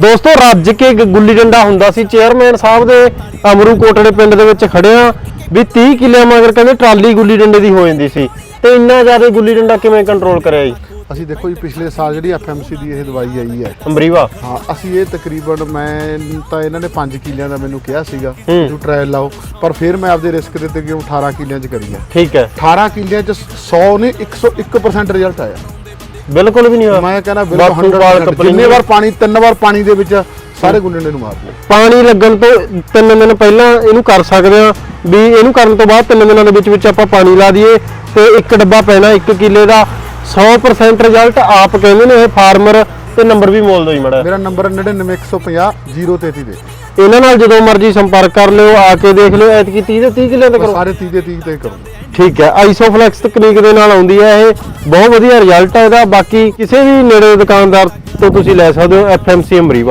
ਦੋਸਤੋ ਰੱਜ ਕੇ ਗੁੱਲੀ ਡੰਡਾ ਹੁੰਦਾ ਸੀ। ਚੇਅਰਮੈਨ ਸਾਹਿਬ ਦੇ ਅਮਰੂ ਕੋਟੜੇ ਪਿੰਡ ਦੇ ਵਿੱਚ ਖੜਿਆ ਵੀ 30 ਕਿੱਲੇ ਮਗਰ ਕਹਿੰਦੇ ਟਰਾਲੀ ਗੁੱਲੀ ਡੰਡੇ ਦੀ ਹੋ ਜਾਂਦੀ ਸੀ। ਤੇ ਇੰਨਾ ਜ਼ਿਆਦਾ ਗੁੱਲੀ ਡੰਡਾ ਕਿਵੇਂ ਕੰਟਰੋਲ ਕਰਿਆ ਜੀ? ਅਸੀਂ ਦੇਖੋ ਜੀ ਪਿਛਲੇ ਸਾਲ ਜਿਹੜੀ ਐਫਐਮਸੀ ਦੀ ਇਹ ਦਵਾਈ ਆਈ ਹੈ। ਅਮਰੀਵਾ? ਹਾਂ ਅਸੀਂ ਇਹ ਤਕਰੀਬਨ ਮੈਂ ਤਾਂ ਇਹਨਾਂ ਨੇ 5 ਕਿੱਲਿਆਂ ਦਾ ਮੈਨੂੰ ਕਿਹਾ ਸੀਗਾ। ਤੂੰ ਟ੍ਰਾਇਲ ਲਾਓ। ਪਰ ਫਿਰ ਮੈਂ ਆਪਦੇ ਰਿਸਕ ਦੇ ਤੇ ਕਿ 18 ਕਿੱਲਿਆਂ 'ਚ ਕਰੀ ਆ। ਠੀਕ ਹੈ। 18 ਕਿੱਲਿਆਂ 'ਚ 100 ਨੇ 101% ਰਿਜ਼ਲਟ ਆਇਆ। ਬਿਲਕੁਲ ਵੀ ਨਹੀਂ ਹੋਇਆ। ਮੈਂ ਕਹਿੰਦਾ ਬਿਲਕੁਲ ਵਾਲ 100% ਕੱਪੜੇ ਜਿੰਨੇ ਵਾਰ ਪਾਣੀ ਤਿੰਨ ਵਾਰ ਪਾਣੀ ਦੇ ਵਿੱਚ ਸਾਰੇ ਗੁੰਡੇ ਨੂੰ ਮਾਰ ਲਿਆ ਪਾਣੀ ਲੱਗਣ ਤੋਂ ਤਿੰਨ ਦਿਨ ਪਹਿਲਾਂ ਇਹਨੂੰ ਕਰ ਸਕਦੇ ਆ ਵੀ ਇਹਨੂੰ ਕਰਨ ਤੋਂ ਬਾਅਦ ਤਿੰਨ ਦਿਨਾਂ ਦੇ ਵਿੱਚ ਵਿੱਚ ਆਪਾਂ ਪਾਣੀ ਲਾ ਦਈਏ ਤੇ ਇੱਕ ਡੱਬਾ ਪੈਣਾ 1 ਕਿੱਲੇ ਦਾ। 100% ਰਿਜ਼ਲਟ ਆਪ ਕਹਿੰਦੇ ਨੇ ਇਹ ਫਾਰਮਰ ਤੇ ਨੰਬਰ ਵੀ ਮੋਲ ਦੋ ਜੀ ਮੜਾ। ਮੇਰਾ ਨੰਬਰ 99150 033 ਦੇ। ਇਹਨਾਂ ਨਾਲ ਜਦੋਂ ਮਰਜ਼ੀ ਸੰਪਰਕ ਕਰ ਲਿਓ ਆ ਕੇ ਦੇਖ ਲਿਓ ਐਤਕੀ 30 ਦੇ 30 ਕਿੱਲੇ ਤੇ ਬਸ ਕਰੋ ਸਾਰੇ 30 ਦੇ 30 ਤੇ ਕਰੂੰਗਾ ਠੀਕ ਹੈ। ਆਈਸੋਫਲੈਕਸ ਤਕਨੀਕ ਦੇ ਨਾਲ ਆਉਂਦੀ ਹੈ ਇਹ। ਬਹੁਤ ਵਧੀਆ ਰਿਜ਼ਲਟ ਹੈ ਇਹਦਾ। ਬਾਕੀ ਕਿਸੇ ਵੀ ਨੇੜੇ ਦੁਕਾਨਦਾਰ ਤੋਂ ਤੁਸੀਂ ਲੈ ਸਕਦੇ ਹੋ ਐਫਐਮਸੀ ਅਮਰੀਵਾ।